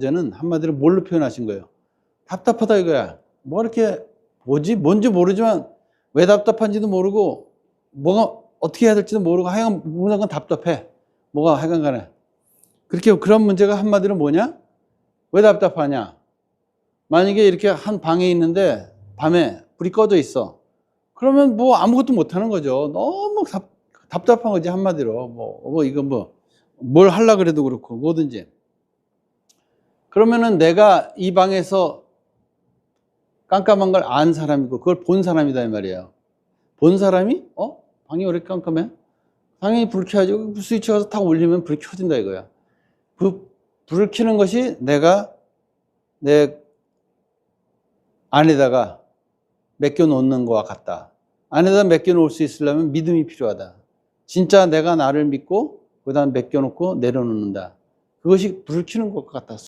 문제는 한마디로 뭘로 표현하신 거예요? 답답하다 이거야. 뭐 이렇게 뭐지 뭔지 모르지만 왜 답답한지도 모르고 뭐가 어떻게 해야 될지도 모르고 하여간 무조건 답답해. 뭐가 하여간 간에. 그렇게 그런 문제가 한마디로 뭐냐? 왜 답답하냐? 만약에 이렇게 한 방에 있는데 밤에 불이 꺼져 있어. 그러면 뭐 아무것도 못 하는 거죠. 너무 답, 답답한 거지 한마디로. 뭐, 뭐 이거 뭐뭘 하려 그래도 그렇고 뭐든지. 그러면은 내가 이 방에서 깜깜한 걸 안 사람이고 그걸 본 사람이다 이 말이에요. 본 사람이 어 방이 왜 이렇게 깜깜해? 당연히 불 켜야지. 그 스위치 가서 탁 올리면 불이 켜진다 이거야. 그 불을 켜는 것이 내가 내 안에다가 맡겨 놓는 것과 같다. 안에다 맡겨 놓을 수 있으려면 믿음이 필요하다. 진짜 내가 나를 믿고 그다음 맡겨 놓고 내려놓는다. 그것이 불을 켜는 것 같다.